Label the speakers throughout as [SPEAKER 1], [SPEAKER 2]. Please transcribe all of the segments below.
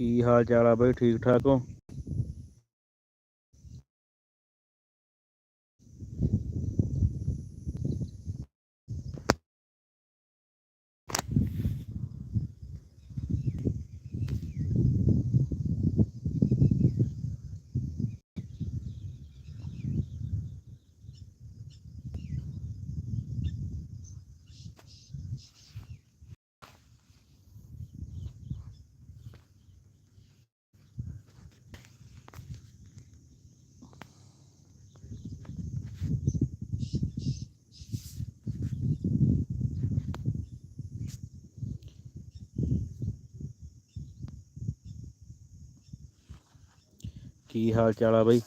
[SPEAKER 1] ਕੀ ਹਾਲ ਚਾਲ ਆ ਬਈ? ਠੀਕ ਠਾਕ ਹੋ? ਕੀ ਹਾਲ ਚਾਲ ਆ ਬਾਈ?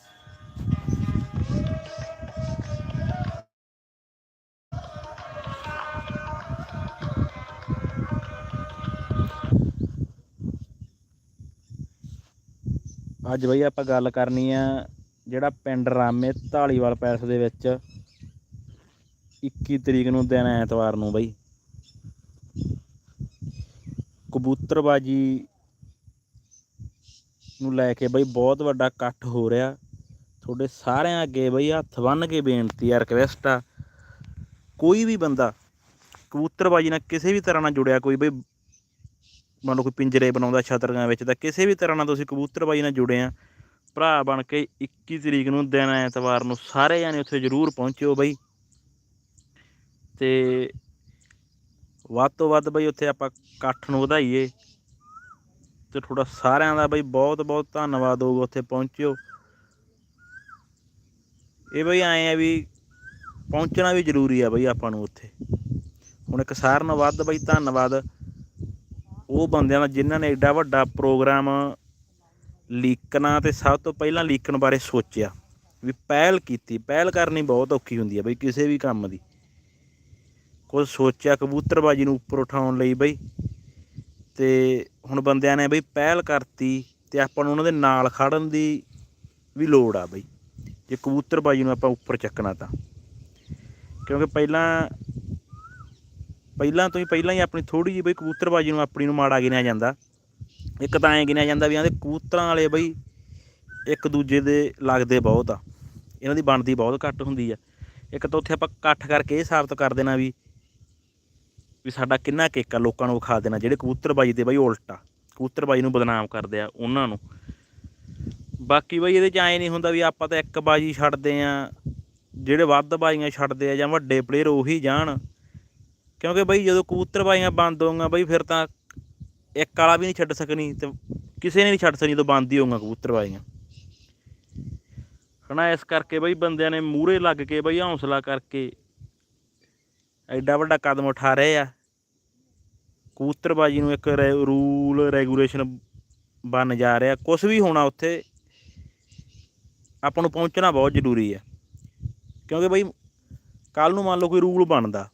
[SPEAKER 1] ਅੱਜ ਬਈ ਆਪਾਂ ਗੱਲ ਕਰਨੀ ਆ ਜਿਹੜਾ ਪਿੰਡ ਰਾਮੇ ਢਾਲੀਵਾਲ ਪੈਲਸ ਦੇ ਵਿੱਚ 21 ਤਰੀਕ ਨੂੰ ਦਿਨ ਐਤਵਾਰ ਨੂੰ ਬਈ। ਕਬੂਤਰਬਾਜੀ ਨੂੰ ਲੈ ਕੇ ਬਈ ਬਹੁਤ ਵੱਡਾ ਇਕੱਠ ਹੋ ਰਿਹਾ। ਤੁਹਾਡੇ ਸਾਰਿਆਂ ਅੱਗੇ ਬਈ ਹੱਥ ਬੰਨ੍ਹ ਕੇ ਬੇਨਤੀ ਆ ਰਿਕਵੈਸਟ ਆ। ਕੋਈ ਵੀ ਬੰਦਾ ਕਬੂਤਰਬਾਜੀ ਨਾਲ ਕਿਸੇ ਵੀ ਤਰ੍ਹਾਂ ਨਾਲ ਜੁੜਿਆ, ਕੋਈ ਬਈ ਮੰਨ ਲਓ ਕੋਈ ਪਿੰਜਰੇ ਬਣਾਉਂਦਾ ਛਤਰੀਆਂ ਵਿੱਚ ਤਾਂ ਕਿਸੇ ਵੀ ਤਰ੍ਹਾਂ ਨਾਲ ਤੁਸੀਂ ਕਬੂਤਰਬਾਜੀ ਨਾਲ ਜੁੜੇ ਆ। ਭਰਾ ਬਣ ਕੇ 21 ਤਰੀਕ ਨੂੰ ਦਿਨ ਐਤਵਾਰ ਨੂੰ ਸਾਰੇ ਜਾਣੇ ਉੱਥੇ ਜ਼ਰੂਰ ਪਹੁੰਚਿਓ ਬਈ। ਤੇ ਵੱਧ ਤੋਂ ਵੱਧ ਬਈ ਉੱਥੇ ਆਪਾਂ ਇਕੱਠ ਨੂੰ ਵਧਾਈਏ। ਤੇ ਤੁਹਾਡਾ ਸਾਰਿਆਂ ਦਾ ਬਈ ਬਹੁਤ ਬਹੁਤ ਧੰਨਵਾਦ ਹੋਊਗਾ ਉੱਥੇ ਪਹੁੰਚਿਓ। ਇਹ ਬਈ ਆਏ ਆ ਵੀ ਪਹੁੰਚਣਾ ਵੀ ਜ਼ਰੂਰੀ ਆ ਬਈ ਆਪਾਂ ਨੂੰ ਉੱਥੇ। ਹੁਣ ਇੱਕ ਸਾਰਿਆਂ ਨੂੰ ਵੱਧ ਬਈ ਧੰਨਵਾਦ। ਉਹ ਬੰਦਿਆਂ ਦਾ ਜਿਨ੍ਹਾਂ ਨੇ ਐਡਾ ਵੱਡਾ ਪ੍ਰੋਗਰਾਮ ਲੀਕਣਾ ਤੇ ਸਭ ਤੋਂ ਪਹਿਲਾਂ ਲੀਕਣ ਬਾਰੇ ਸੋਚਿਆ, ਵੀ ਪਹਿਲ ਕੀਤੀ, ਪਹਿਲ ਕਰਨੀ ਬਹੁਤ ਔਖੀ ਹੁੰਦੀ ਹੈ ਬਈ ਕਿਸੇ ਵੀ ਕੰਮ ਦੀ। ਕੁਝ ਸੋਚਿਆ ਕਬੂਤਰਬਾਜੀ ਨੂੰ ਉੱਪਰ ਉਠਾਉਣ ਲਈ ਬਈ। ਤੇ ਹੁਣ ਬੰਦਿਆਂ ਨੇ ਬਈ ਪਹਿਲ ਕਰਤੀ ਤੇ ਆਪਾਂ ਨੂੰ ਉਹਨਾਂ ਦੇ ਨਾਲ ਖੜਨ ਦੀ ਵੀ ਲੋੜ ਆ ਬਈ। ਜੇ ਕਬੂਤਰਬਾਜੀ ਨੂੰ ਆਪਾਂ ਉੱਪਰ ਚੱਕਣਾ ਤਾਂ। ਕਿਉਂਕਿ ਪਹਿਲਾਂ ਪਹਿਲਾਂ ਤੋਂ ਹੀ, ਪਹਿਲਾਂ ਹੀ ਆਪਣੀ ਥੋੜੀ ਜਿਹੀ ਬਈ ਕਬੂਤਰਬਾਜੀ ਨੂੰ ਆਪਣੀ ਨੂੰ ਮਾੜਾ ਗਿਣਿਆ ਜਾਂਦਾ। ਇੱਕ ਤਾਂ ਐਂ ਗਿਣਿਆ ਜਾਂਦਾ ਵੀ ਇਹਨਾਂ ਕਬੂਤਰਾਂ ਵਾਲੇ ਬਈ ਇੱਕ ਦੂਜੇ ਦੇ ਲੱਗਦੇ ਬਹੁਤ ਆ। ਇਹਨਾਂ ਦੀ ਬਣਦੀ ਬਹੁਤ ਘੱਟ ਹੁੰਦੀ ਆ। ਇੱਕ ਤਾਂ ਉੱਥੇ ਆਪਾਂ ਇਕੱਠ ਕਰਕੇ ਇਹ ਸਾਬਤ ਕਰ ਦੇਣਾ ਵੀ ਵੀ ਸਾਡਾ ਕਿੰਨਾ ਕੇਕਾ ਲੋਕਾਂ ਨੂੰ ਵਿਖਾ ਦੇਣਾ, ਜਿਹੜੇ ਕਬੂਤਰਬਾਜੀ ਦੇ ਬਈ ਉਲਟਾ ਕਬੂਤਰਬਾਜੀ ਨੂੰ ਬਦਨਾਮ ਕਰਦੇ ਆ ਉਹਨਾਂ ਨੂੰ। ਬਾਕੀ ਬਈ ਇਹਦੇ ਚ ਐਂ ਨਹੀਂ ਹੁੰਦਾ ਵੀ ਆਪਾਂ ਤਾਂ ਇੱਕ ਬਾਜੀ ਛੱਡਦੇ ਆ, ਜਿਹੜੇ ਵੱਧ ਬਾਜੀਆਂ ਛੱਡਦੇ ਆ ਜਾਂ ਵੱਡੇ ਪਲੇਅਰ ਉਹੀ ਜਾਣ। ਕਿਉਂਕਿ ਬਈ ਜਦੋਂ ਕਬੂਤਰਬਾਜ਼ੀਆਂ ਬੰਦ ਹੋਊਗਾ ਬਈ ਫਿਰ ਤਾਂ ਇੱਕ ਵਾਲਾ ਵੀ ਨਹੀਂ ਛੱਡ ਸਕਣੀ ਤੇ ਕਿਸੇ ਨੇ ਨਹੀਂ ਛੱਡ ਸਕਣੀ ਜਦੋਂ ਬੰਦ ਹੀ ਹੋਊਗਾ ਕਬੂਤਰਬਾਜ਼ੀਆਂ। ਹਨਾ, ਇਸ ਕਰਕੇ ਬਈ ਬੰਦਿਆਂ ਨੇ ਮੂਹਰੇ ਲੱਗ ਕੇ ਬਈ ਹੌਸਲਾ ਕਰਕੇ ਐਡਾ ਵੱਡਾ ਕਦਮ ਉਠਾ ਰਹੇ ਆ। ਕਬੂਤਰਬਾਜੀ ਨੂੰ ਇੱਕ ਰੂਲ ਰੈਗੂਲੇਸ਼ਨ ਬਣ ਜਾ ਰਿਹਾ। ਕੁਝ ਵੀ ਹੋਣਾ ਉੱਥੇ, ਆਪਾਂ ਨੂੰ ਪਹੁੰਚਣਾ ਬਹੁਤ ਜ਼ਰੂਰੀ ਹੈ ਕਿਉਂਕਿ ਬਈ ਕੱਲ ਨੂੰ ਮੰਨ ਲਓ ਕੋਈ ਰੂਲ ਬਣਦਾ।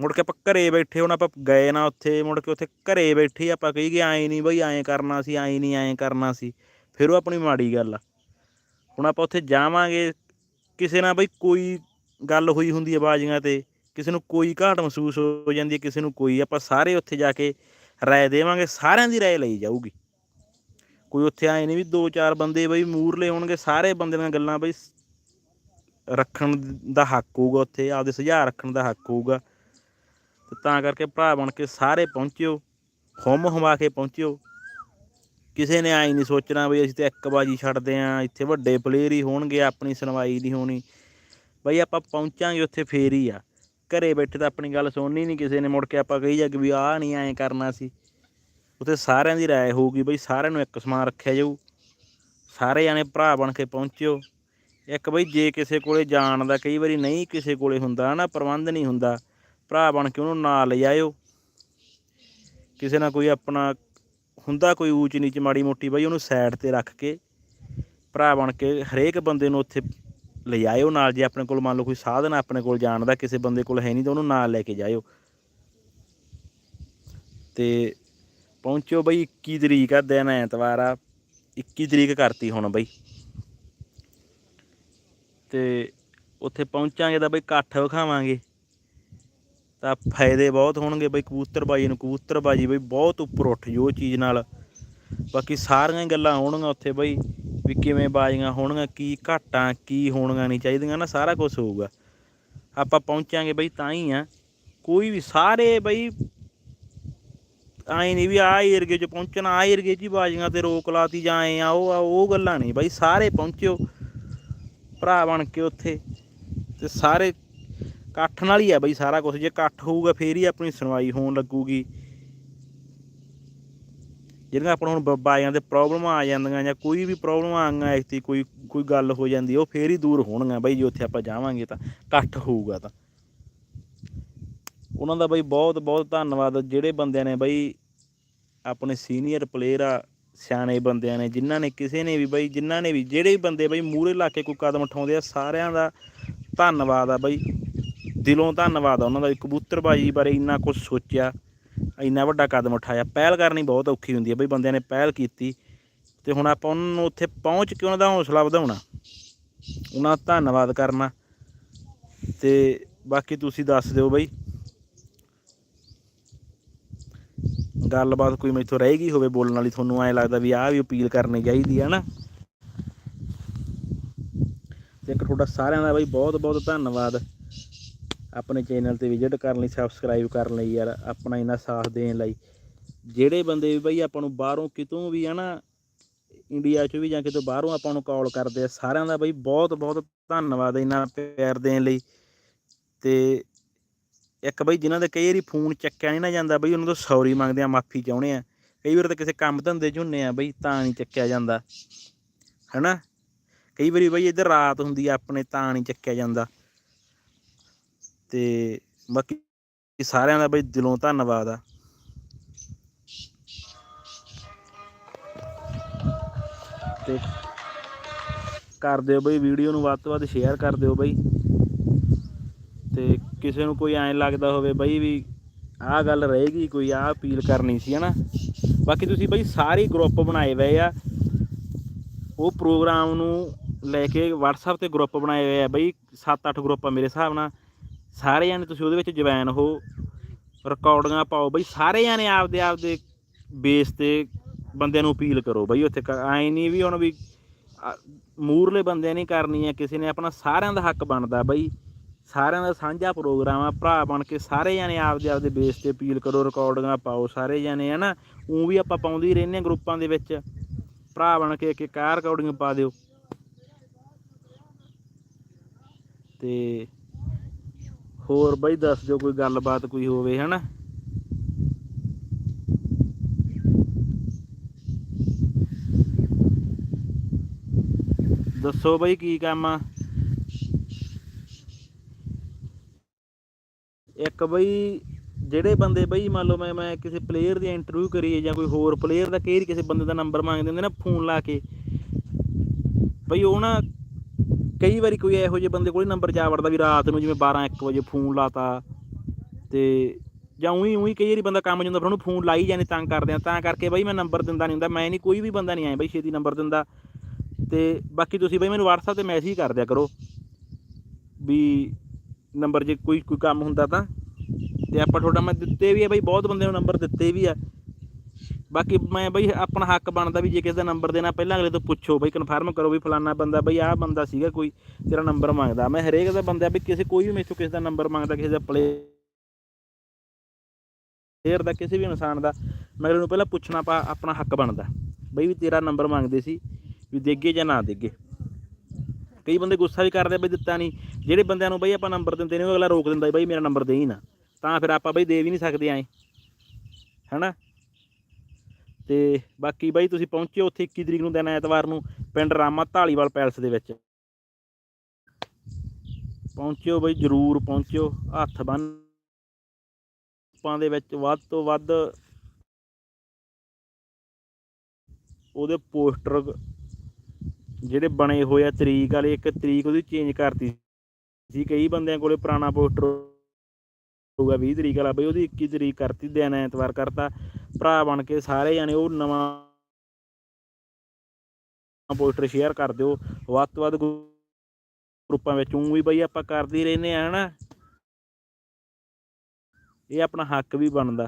[SPEAKER 1] ਮੁੜ ਕੇ ਆਪਾਂ ਘਰੇ ਬੈਠੇ ਹੁਣ ਆਪਾਂ ਗਏ ਨਾ ਉੱਥੇ, ਮੁੜ ਕੇ ਉੱਥੇ ਘਰੇ ਬੈਠੇ ਆਪਾਂ ਕਹੀ ਗਏ ਐਂ ਨਹੀਂ ਬਈ ਐਂ ਕਰਨਾ ਸੀ ਐਂ ਨਹੀਂ ਐਂ ਕਰਨਾ ਸੀ। ਫਿਰ ਉਹ ਆਪਣੀ ਮਾੜੀ ਗੱਲ ਆ। ਹੁਣ ਆਪਾਂ ਉੱਥੇ ਜਾਵਾਂਗੇ, ਕਿਸੇ ਨਾਲ ਬਈ ਕੋਈ ਗੱਲ ਹੋਈ ਹੁੰਦੀ ਹੈ ਬਾਜ਼ੀਆਂ ਤੇ ਕਿਸੇ ਨੂੰ ਕੋਈ ਘਾਟ ਮਹਿਸੂਸ ਹੋ ਜਾਂਦੀ ਹੈ, ਕਿਸੇ ਨੂੰ ਕੋਈ, ਆਪਾਂ ਸਾਰੇ ਉੱਥੇ ਜਾ ਕੇ ਰਾਏ ਦੇਵਾਂਗੇ, ਸਾਰਿਆਂ ਦੀ ਰਾਏ ਲਈ ਜਾਊਗੀ। ਕੋਈ ਉੱਥੇ ਆਏ ਨਹੀਂ ਵੀ ਦੋ ਚਾਰ ਬੰਦੇ ਬਈ ਮੂਰਲੇ ਹੋਣਗੇ, ਸਾਰੇ ਬੰਦੇ ਦੀਆਂ ਗੱਲਾਂ ਬਈ ਰੱਖਣ ਦਾ ਹੱਕ ਹੋਊਗਾ ਉੱਥੇ, ਆਪਦੇ ਸੁਝਾਅ ਰੱਖਣ ਦਾ ਹੱਕ ਹੋਊਗਾ। ਤੇ ਤਾਂ ਕਰਕੇ ਭਰਾ ਬਣ ਕੇ ਸਾਰੇ ਪਹੁੰਚਿਓ, ਹੁਮ ਹਮਾ ਕੇ ਪਹੁੰਚਿਓ। ਕਿਸੇ ਨੇ ਆਈ ਨਹੀਂ ਸੋਚਣਾ ਵੀ ਅਸੀਂ ਤੇ ਇੱਕ ਬਾਜੀ ਛੱਡਦੇ ਆਂ, ਇੱਥੇ ਵੱਡੇ ਪਲੇਅਰ ਹੀ ਹੋਣਗੇ, ਆਪਣੀ ਸੁਣਵਾਈ ਨਹੀਂ ਹੋਣੀ। ਬਈ ਆਪਾਂ ਪਹੁੰਚਾਂਗੇ ਉੱਥੇ ਫੇਰ ਹੀ ਆ। ਘਰੇ ਬੈਠੇ ਤਾਂ ਆਪਣੀ ਗੱਲ ਸੁਣਨੀ ਨਹੀਂ ਕਿਸੇ ਨੇ, ਮੁੜ ਕੇ ਆਪਾਂ ਕਹੀ ਜਾ ਕਿ ਵੀ ਆਹ ਨਹੀਂ ਐਂ ਕਰਨਾ ਸੀ। ਉੱਥੇ ਸਾਰਿਆਂ ਦੀ ਰਾਏ ਹੋਊਗੀ ਬਈ ਸਾਰਿਆਂ ਨੂੰ ਇੱਕ ਸਮਾਨ ਰੱਖਿਆ ਜਾਊ। ਸਾਰੇ ਜਾਣੇ ਭਰਾ ਬਣ ਕੇ ਪਹੁੰਚਿਓ। ਇੱਕ ਬਈ ਜੇ ਕਿਸੇ ਕੋਲੇ ਜਾਣ ਦਾ ਕਈ ਵਾਰੀ ਨਹੀਂ ਕਿਸੇ ਕੋਲੇ ਹੁੰਦਾ ਨਾ ਪ੍ਰਬੰਧ ਨਹੀਂ ਹੁੰਦਾ, ਭਰਾ ਬਣ ਕੇ ਉਹਨੂੰ ਨਾਲ ਲਿਜਾਇਓ ਕਿਸੇ ਨਾਲ ਕੋਈ ਆਪਣਾ ਹੁੰਦਾ ਕੋਈ ਊਚ ਨੀਚ ਮਾੜੀ ਮੋਟੀ ਬਈ ਉਹਨੂੰ ਸਾਈਡ ਤੇ ਰੱਖ ਕੇ, ਭਰਾ ਬਣ ਕੇ ਹਰੇਕ ਬੰਦੇ ਨੂੰ ਉੱਥੇ ਲੈ ਆਇਓ ਨਾਲ ਜੇ ਆਪਣੇ ਕੋਲ ਮੰਨ ਲਓ ਕੋਈ ਸਾਧਨ ਆਪਣੇ ਕੋਲ ਜਾਣ ਦਾ, ਕਿਸੇ ਬੰਦੇ ਕੋਲ ਹੈ ਨਹੀਂ ਤਾਂ ਉਹਨੂੰ ਨਾਲ ਲੈ ਕੇ ਜਾਇਓ। ਤੇ ਪਹੁੰਚੋ ਬਈ 21 ਤਰੀਕ ਆ, ਦਿਨ ਐਤਵਾਰ ਆ 21 ਤਰੀਕ ਕਰਤੀ ਹੁਣ ਬਈ। ਤੇ ਉੱਥੇ ਪਹੁੰਚਾਂਗੇ ਤਾਂ ਬਈ ਇਕੱਠ ਵਿਖਾਵਾਂਗੇ। ਤਾਂ ਫਾਇਦੇ ਬਹੁਤ ਹੋਣਗੇ ਬਈ ਕਬੂਤਰਬਾਜੀ ਨੂੰ ਕਬੂਤਰਬਾਜੀ ਬਈ ਬਹੁਤ ਉੱਪਰ ਉੱਠ ਜੂ ਚੀਜ਼ ਨਾਲ। ਬਾਕੀ ਸਾਰੀਆਂ ਗੱਲਾਂ ਹੋਣਗੀਆਂ ਉੱਥੇ ਬਈ। ਵੀ ਕਿਵੇਂ ਬਾਜ਼ੀਆਂ ਹੋਣਗੀਆਂ, ਕੀ ਘਾਟਾਂ, ਕੀ ਹੋਣਗੀਆਂ ਨਹੀਂ ਚਾਹੀਦੀਆਂ ਨਾ, ਸਾਰਾ ਕੁਝ ਹੋਊਗਾ। ਆਪਾਂ ਪਹੁੰਚਾਂਗੇ ਬਈ ਤਾਂ ਹੀ ਆ। ਕੋਈ ਵੀ ਸਾਰੇ ਬਈ ਆਏ ਨਹੀਂ ਵੀ ਆਹ ਏਰੀਏ 'ਚ ਪਹੁੰਚਣਾ, ਆਹ ਏਰੀਏ 'ਚ ਹੀ ਬਾਜ਼ੀਆਂ ਤੇ ਰੋਕ ਲਾਤੀ ਜਾਂ ਐ ਆ, ਉਹ ਆ, ਉਹ ਗੱਲਾਂ ਨਹੀਂ। ਬਈ ਸਾਰੇ ਪਹੁੰਚਿਓ, ਭਰਾ ਬਣ ਕੇ ਉੱਥੇ। ਤੇ ਸਾਰੇ ਇਕੱਠ ਨਾਲ ਹੀ ਆ ਬਈ ਸਾਰਾ ਕੁਝ ਜੇ ਇਕੱਠ ਹੋਊਗਾ, ਫੇਰ ਹੀ ਆਪਣੀ ਸੁਣਵਾਈ ਹੋਣ ਲੱਗੂਗੀ। ਜਿਹੜੀਆਂ ਆਪਾਂ ਨੂੰ ਹੁਣ ਬ- ਬਾਈਆਂ ਪ੍ਰੋਬਲਮਾਂ ਆ ਜਾਂਦੀਆਂ ਜਾਂ ਕੋਈ ਵੀ ਪ੍ਰੋਬਲਮ ਆਂਗਾ ਐਤੀ ਕੋਈ ਕੋਈ ਗੱਲ ਹੋ ਜਾਂਦੀ ਉਹ ਫੇਰ ਹੀ ਦੂਰ ਹੋਣਗੀਆਂ ਬਈ, ਜੇ ਉੱਥੇ ਆਪਾਂ ਜਾਵਾਂਗੇ ਤਾਂ ਇਕੱਠ ਹੋਊਗਾ ਤਾਂ। ਉਹਨਾਂ ਦਾ ਬਈ ਬਹੁਤ ਬਹੁਤ ਧੰਨਵਾਦ ਜਿਹੜੇ ਬੰਦਿਆਂ ਨੇ ਬਈ, ਆਪਣੇ ਸੀਨੀਅਰ ਪਲੇਅਰ ਆ, ਸਿਆਣੇ ਬੰਦਿਆਂ ਨੇ, ਜਿਨ੍ਹਾਂ ਨੇ ਕਿਸੇ ਨੇ ਵੀ ਬਈ, ਜਿਨ੍ਹਾਂ ਨੇ ਵੀ ਜਿਹੜੇ ਵੀ ਬੰਦੇ ਬਈ ਮੂਹਰੇ ਲਾ ਕੇ ਕੋਈ ਕਦਮ ਉਠਾਉਂਦੇ ਆ, ਸਾਰਿਆਂ ਦਾ ਧੰਨਵਾਦ ਆ ਬਈ। ਦਿਲੋਂ ਧੰਨਵਾਦ ਆ ਉਹਨਾਂ ਦਾ ਵੀ ਕਬੂਤਰਬਾਜੀ ਬਾਰੇ ਇੰਨਾ ਕੁਝ ਸੋਚਿਆ। ਇੰਨਾ ਵੱਡਾ ਕਦਮ ਉਠਾਇਆ। ਪਹਿਲ ਕਰਨੀ ਬਹੁਤ ਔਖੀ ਹੁੰਦੀ ਹੈ ਬਈ ਬੰਦਿਆਂ ਨੇ ਪਹਿਲ ਕੀਤੀ ਤੇ ਹੁਣ ਆਪਾਂ ਉਹਨਾਂ ਨੂੰ ਉੱਥੇ ਪਹੁੰਚ ਕੇ ਉਹਨਾਂ ਦਾ ਹੌਸਲਾ ਵਧਾਉਣਾ। ਉਹਨਾਂ ਦਾ ਧੰਨਵਾਦ ਕਰਨਾ। ਤੇ ਬਾਕੀ ਤੁਸੀਂ ਦੱਸ ਦਿਓ ਬਈ। ਗੱਲਬਾਤ ਕੋਈ ਮੈਥੋਂ ਰਹਿ ਗਈ ਹੋਵੇ ਬੋਲਣ ਵਾਲੀ, ਤੁਹਾਨੂੰ ਐ ਲੱਗਦਾ ਵੀ ਆਹ ਵੀ ਅਪੀਲ ਕਰਨੀ ਚਾਹੀਦੀ ਹੈ ਨਾ। ਤੇ ਇੱਕ ਤੁਹਾਡਾ ਸਾਰਿਆਂ ਦਾ ਬਈ ਬਹੁਤ ਬਹੁਤ ਧੰਨਵਾਦ। ਆਪਣੇ ਚੈਨਲ ਤੇ ਵਿਜ਼ਿਟ ਕਰਨ ਲਈ, ਸਬਸਕ੍ਰਾਈਬ ਕਰਨ ਲਈ ਯਾਰ, ਆਪਣਾ ਇਹਨਾਂ ਸਾਥ ਦੇਣ ਲਈ। ਜਿਹੜੇ ਬੰਦੇ ਵੀ ਬਈ ਆਪਾਂ ਨੂੰ ਬਾਹਰੋਂ ਕਿਤੋਂ ਵੀ ਹਨਾ, ਇੰਡੀਆ 'ਚ ਵੀ ਜਾਂ ਕਿਤੋਂ ਬਾਹਰੋਂ ਆਪਾਂ ਨੂੰ ਕਾਲ ਕਰਦੇ ਆ, ਸਾਰਿਆਂ ਦਾ ਬਈ ਬਹੁਤ ਬਹੁਤ ਧੰਨਵਾਦ ਇਹਨਾਂ ਪਿਆਰ ਦੇਣ ਲਈ। ਤੇ ਇੱਕ ਬਈ ਜਿਨ੍ਹਾਂ ਦੇ ਕਈ ਵਾਰੀ ਫੋਨ ਚੱਕਿਆ ਨਹੀਂ ਨਾ ਜਾਂਦਾ ਬਈ, ਉਹਨਾਂ ਤੋਂ ਸੌਰੀ ਮੰਗਦੇ ਆ, ਮਾਫੀ ਚਾਹੁੰਦੇ ਆ। ਕਈ ਵਾਰ ਤਾਂ ਕਿਸੇ ਕੰਮ ਧੰਦੇ 'ਚ ਹੁੰਨੇ ਆ ਬਈ, ਤਾਂ ਨਹੀਂ ਚੱਕਿਆ ਜਾਂਦਾ। ਹੈਨਾ? ਕਈ ਵਾਰੀ ਬਈ ਇੱਧਰ ਰਾਤ ਹੁੰਦੀ ਆ, ਆਪਣੇ ਤਾਂ ਨਹੀਂ ਚੱਕਿਆ ਜਾਂਦਾ। ਤੇ ਬਾਕੀ ਸਾਰਿਆਂ ਦਾ ਬਈ ਦਿਲੋਂ ਧੰਨਵਾਦ ਆ। ਤੇ ਕਰ ਦਿਓ ਬਈ, ਵੀਡੀਓ ਨੂੰ ਵੱਧ ਤੋਂ ਵੱਧ ਸ਼ੇਅਰ ਕਰ ਦਿਓ ਬਈ। ਤੇ ਕਿਸੇ ਨੂੰ ਕੋਈ ਐਂ ਲੱਗਦਾ ਹੋਵੇ ਬਈ ਵੀ ਆਹ ਗੱਲ ਰਹੇਗੀ, ਕੋਈ ਆਹ ਅਪੀਲ ਕਰਨੀ ਸੀ, ਹਨਾ। ਬਾਕੀ ਤੁਸੀਂ ਬਈ ਸਾਰੇ ਗਰੁੱਪ ਬਣਾਏ ਹੋਏ ਆ। ਉਹ ਪ੍ਰੋਗਰਾਮ ਨੂੰ ਲੈ ਕੇ WhatsApp ਤੇ ਗਰੁੱਪ ਬਣਾਏ ਹੋਏ ਆ ਬਈ 7-8 ਗਰੁੱਪ ਆ ਮੇਰੇ ਹਿਸਾਬ ਨਾਲ। ਸਾਰੇ ਜਾਣੇ ਤੁਸੀਂ ਉਹਦੇ ਵਿੱਚ ਜੁਆਇਨ ਹੋ, ਰਿਕਾਰਡਿੰਗਾਂ ਪਾਓ ਬਈ ਸਾਰੇ ਜਾਣੇ ਆਪਦੇ ਆਪਦੇ ਬੇਸ ਤੇ ਬੰਦਿਆਂ ਨੂੰ ਅਪੀਲ ਕਰੋ ਬਈ ਉੱਥੇ ਐ ਨਹੀਂ ਵੀ ਹੁਣ ਵੀ ਮੂਰਲੇ ਬੰਦਿਆਂ ਨਹੀਂ ਕਰਨੀ ਹੈ, ਕਿਸੇ ਨੇ ਆਪਣਾ ਸਾਰਿਆਂ ਦਾ ਹੱਕ ਬਣਦਾ ਬਈ, ਸਾਰਿਆਂ ਦਾ ਸਾਂਝਾ ਪ੍ਰੋਗਰਾਮ ਆ, ਭਰਾ ਬਣ ਕੇ ਸਾਰੇ ਜਾਣੇ ਆਪਦੇ ਆਪਦੇ ਬੇਸ ਤੇ ਅਪੀਲ ਕਰੋ, ਰਿਕਾਰਡਿੰਗਾਂ ਪਾਓ ਸਾਰੇ ਜਾਣੇ, ਹਨਾ? ਉਹ ਵੀ ਆਪਾਂ ਪਾਉਂਦੇ ਹੀ ਰਹਿੰਦੇ ਹਾਂ ਗਰੁੱਪਾਂ ਦੇ ਵਿੱਚ, ਭਰਾ ਬਣ ਕੇ ਇੱਕ ਇੱਕ ਰਿਕਾਰਡਿੰਗ ਪਾ ਦਿਓ। ਤੇ ਹੋਰ ਬਾਈ ਦੱਸ ਦਿਓ ਕੋਈ ਗੱਲਬਾਤ ਕੋਈ ਹੋਵੇ, ਹਨਾ? ਦੱਸੋ ਬਾਈ ਕੀ ਕੰਮ ਆ? ਇੱਕ ਬਈ, ਜਿਹੜੇ ਬੰਦੇ ਬਈ ਮੰਨ ਲਓ ਮੈਂ ਮੈਂ ਕਿਸੇ ਪਲੇਅਰ ਦੀ ਇੰਟਰਵਿਊ ਕਰੀਏ ਜਾਂ ਕੋਈ ਹੋਰ ਪਲੇਅਰ ਦਾ, ਕਈ ਕਿਸੇ ਬੰਦੇ ਦਾ ਨੰਬਰ ਮੰਗਦੇ ਹੁੰਦੇ ਨਾ ਫੋਨ ਲਾ ਕੇ। ਬਈ ਉਹ ਨਾ ਕਈ ਵਾਰੀ ਕੋਈ ਇਹੋ ਜਿਹੇ ਬੰਦੇ ਕੋਲ ਨੰਬਰ ਜਾ ਵੜਦਾ ਵੀ ਰਾਤ ਨੂੰ ਜਿਵੇਂ 12 1 ਵਜੇ ਫੋਨ ਲਾਤਾ ਤੇ ਜਾਂ ਉਹੀ ਉਹੀ ਕਈ ਵਾਰੀ ਬੰਦਾ ਕੰਮ ਜਾਂਦਾ ਫਿਰ ਉਹਨੂੰ ਫੋਨ ਲਾਈ ਜਾਂਦੇ ਤੰਗ ਕਰਦੇ ਆ, ਤਾਂ ਕਰਕੇ ਬਈ ਮੈਂ ਨੰਬਰ ਦਿੰਦਾ ਨਹੀਂ ਹੁੰਦਾ, ਮੈਂ ਨਹੀਂ ਕੋਈ ਵੀ ਬੰਦਾ ਨਹੀਂ ਆਇਆ ਬਈ ਛੇਤੀ ਨੰਬਰ ਦਿੰਦਾ ਤੇ ਬਾਕੀ ਤੁਸੀਂ ਬਾਈ ਮੈਨੂੰ WhatsApp ਤੇ ਮੈਸੇਜ ਕਰ ਦਿਆ ਕਰੋ ਵੀ ਨੰਬਰ ਜੇ ਕੋਈ ਕੋਈ ਕੰਮ ਹੁੰਦਾ ਤਾਂ ਤੇ ਆਪਾਂ ਤੁਹਾਡਾ ਮੈਂ ਦਿੱਤੇ ਵੀ ਆ ਬਈ, ਬਹੁਤ ਬੰਦੇ ਨੂੰ ਨੰਬਰ ਦਿੱਤੇ ਵੀ ਆ। ਬਾਕੀ ਮੈਂ ਬਈ ਆਪਣਾ ਹੱਕ ਬਣਦਾ ਵੀ ਜੇ ਕਿਸੇ ਦਾ ਨੰਬਰ ਦੇਣਾ, ਪਹਿਲਾਂ ਅਗਲੇ ਤੋਂ ਪੁੱਛੋ ਬਈ ਕਨਫਰਮ ਕਰੋ ਵੀ ਫਲਾਨਾ ਬੰਦਾ ਬਈ ਆਹ ਬੰਦਾ ਸੀਗਾ ਕੋਈ, ਤੇਰਾ ਨੰਬਰ ਮੰਗਦਾ। ਮੈਂ ਹਰੇਕ ਦਾ ਬੰਦਾ ਵੀ ਕਿਸੇ, ਕੋਈ ਵੀ ਮੇਥੋਂ ਕਿਸੇ ਦਾ ਨੰਬਰ ਮੰਗਦਾ, ਕਿਸੇ ਦਾ ਪਲੇਅਰ ਦਾ, ਕਿਸੇ ਵੀ ਇਨਸਾਨ ਦਾ, ਮੈਂ ਅਗਲੇ ਨੂੰ ਪਹਿਲਾਂ ਪੁੱਛਣਾ ਪਾ ਆਪਣਾ ਹੱਕ ਬਣਦਾ। ਬਈ ਵੀ ਤੇਰਾ ਨੰਬਰ ਮੰਗਦੇ ਸੀ, ਵੀ ਦੇਗੇ ਜਾਂ ਨਾ ਦੇਗੇ। ਕਈ ਬੰਦੇ ਗੁੱਸਾ ਵੀ ਕਰਦੇ ਬਈ ਦਿੱਤਾ ਨਹੀਂ ਜਿਹੜੇ ਬੰਦਿਆਂ ਨੂੰ ਬਈ ਆਪਾਂ ਨੰਬਰ ਦਿੰਦੇ ਨੇ, ਉਹ ਅਗਲਾ ਰੋਕ ਦਿੰਦਾ ਬਈ ਮੇਰਾ ਨੰਬਰ ਦੇ ਹੀ ਨਾ। ਤਾਂ ਫਿਰ ਆਪਾਂ ਬਈ ਦੇ ਵੀ ਨਹੀਂ ਸਕਦੇ ਐਂ। ਹੈਨਾ? ਤੇ ਬਾਕੀ ਬਾਈ ਤੁਸੀਂ ਪਹੁੰਚਿਓ ਉੱਥੇ 21 ਤਰੀਕ ਨੂੰ, ਦਿਨ ਐਤਵਾਰ ਨੂੰ ਪਿੰਡ ਰਾਮਾ ਢਾਲੀਵਾਲ ਪੈਲਸ ਦੇ ਵਿੱਚ। ਪਹੁੰਚਿਓ ਬਾਈ, ਜਰੂਰ ਪਹੁੰਚਿਓ ਹੱਥ ਬੰਨ। ਪਾਂ ਦੇ ਵਿੱਚ ਵੱਧ ਤੋਂ ਵੱਧ ਉਹਦੇ ਪੋਸਟਰ ਜਿਹੜੇ ਬਣੇ ਹੋਏ ਆ, ਤਰੀਕ ਵਾਲੇ, ਇੱਕ ਤਰੀਕ ਉਹਦੀ ਚੇਂਜ ਕਰਤੀ ਸੀ। ਕਈ ਬੰਦਿਆਂ ਕੋਲੇ ਪੁਰਾਣਾ ਪੋਸਟਰ ਹੋਊਗਾ 20 ਤਰੀਕ ਵਾਲਾ, ਬਈ ਉਹਦੀ 21 ਤਰੀਕ ਕਰਤੀ, ਦਿਨ ਐਤਵਾਰ ਕਰਤਾ। ਭਰਾ ਬਣ ਕੇ ਸਾਰੇ ਜਾਣੇ ਉਹ ਨਵਾਂ ਪੋਸਟਰ ਸ਼ੇਅਰ ਕਰ ਦਿਓ। ਵੱਧ ਤੋਂ ਵੱਧ ਗਰੁੱਪਾਂ ਵਿੱਚ ਉਹ ਵੀ ਬਈ ਆਪਾਂ ਕਰਦੇ ਹੀ ਰਹਿੰਦੇ ਆ ਹਨਾ। ਇਹ ਆਪਣਾ ਹੱਕ ਵੀ ਬਣਦਾ।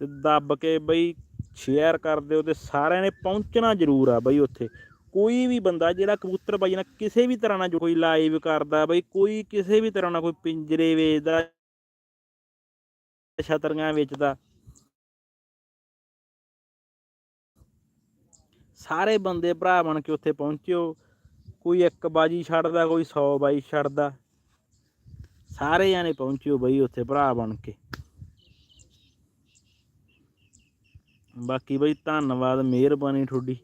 [SPEAKER 1] ਤੇ ਦੱਬ ਕੇ ਬਈ ਸ਼ੇਅਰ ਕਰ ਦਿਓ ਤੇ ਸਾਰਿਆਂ ਨੇ ਪਹੁੰਚਣਾ ਜ਼ਰੂਰ ਆ ਬਈ ਉੱਥੇ। ਕੋਈ ਵੀ ਬੰਦਾ ਜਿਹੜਾ ਕਬੂਤਰ ਬਾਈ ਨਾਲ ਕਿਸੇ ਵੀ ਤਰ੍ਹਾਂ ਨਾਲ ਜੋ ਕੋਈ ਲਾਈਵ ਕਰਦਾ ਬਈ, ਕੋਈ ਕਿਸੇ ਵੀ ਤਰ੍ਹਾਂ ਨਾਲ ਕੋਈ ਪਿੰਜਰੇ ਵੇਚਦਾ, ਛਤਰੀਆਂ ਵੇਚਦਾ। ਸਾਰੇ ਬੰਦੇ ਭਰਾ ਬਣ ਕੇ ਉੱਥੇ ਪਹੁੰਚਿਓ। ਕੋਈ ਇੱਕ ਬਾਜੀ ਛੱਡਦਾ, ਕੋਈ 100 ਬਾਜੀ ਛੱਡਦਾ। ਸਾਰੇ ਜਾਣੇ ਪਹੁੰਚਿਓ ਬਈ ਉੱਥੇ ਭਰਾ ਬਣ ਕੇ। ਬਾਕੀ ਬਈ ਧੰਨਵਾਦ, ਮਿਹਰਬਾਨੀ ਤੁਹਾਡੀ।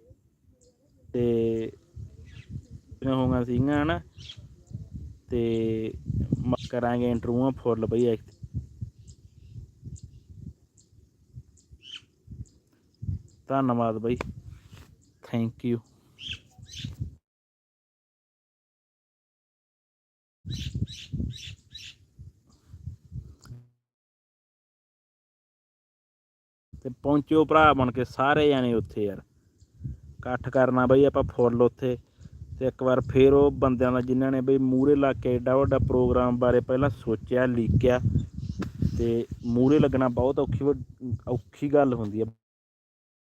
[SPEAKER 1] ਤੇ ਹੋਗਾ ਸੀਗਾ ਨਾ ਤੇ ਕਰਾਂਗੇ ਇੰਟਰਵਿਊਆਂ ਫੁੱਲ ਬਈ ਐਕ- ਧੰਨਵਾਦ ਬਈ। ਥੈਂਕ ਯੂ ਤੇ ਪਹੁੰਚਿਓ ਭਰਾ ਬਣ ਕੇ ਸਾਰੇ ਜਾਣੇ ਉੱਥੇ ਯਾਰ। ਇਕੱਠ ਕਰਨਾ ਬਈ, ਆਪਾਂ ਫੁੱਲ ਉੱਥੇ ਤੇ ਇੱਕ ਵਾਰ ਫੇਰ ਉਹ ਬੰਦਿਆਂ ਦਾ ਜਿਨ੍ਹਾਂ ਨੇ ਬਈ ਮੂਰੇ ਲਾ ਕੇ ਏਡਾ ਵੱਡਾ ਪ੍ਰੋਗਰਾਮ ਬਾਰੇ ਪਹਿਲਾਂ ਸੋਚਿਆ, ਲੀਕਿਆ ਤੇ ਮੂਰੇ ਲੱਗਣਾ ਬਹੁਤ ਔਖੀ ਔਖੀ ਗੱਲ ਹੁੰਦੀ ਹੈ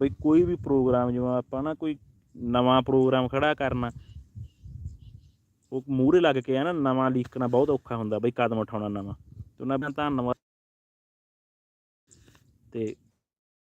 [SPEAKER 1] ਬਈ ਕੋਈ ਵੀ ਪ੍ਰੋਗਰਾਮ, ਜਿਵੇਂ ਆਪਾਂ ਨਾ ਕੋਈ ਨਵਾਂ ਪ੍ਰੋਗਰਾਮ ਖੜਾ ਕਰਨਾ, ਉਹ ਮੂਰੇ ਲੱਗ ਕੇ ਆ ਨਾ ਨਵਾਂ ਲੀਕਣਾ ਬਹੁਤ ਔਖਾ ਹੁੰਦਾ ਬਈ ਕਦਮ ਉਠਾਉਣਾ ਨਵਾਂ ਤੇ ਉਹਨਾਂ ਦਾ ਧੰਨਵਾਦ। ਤੇ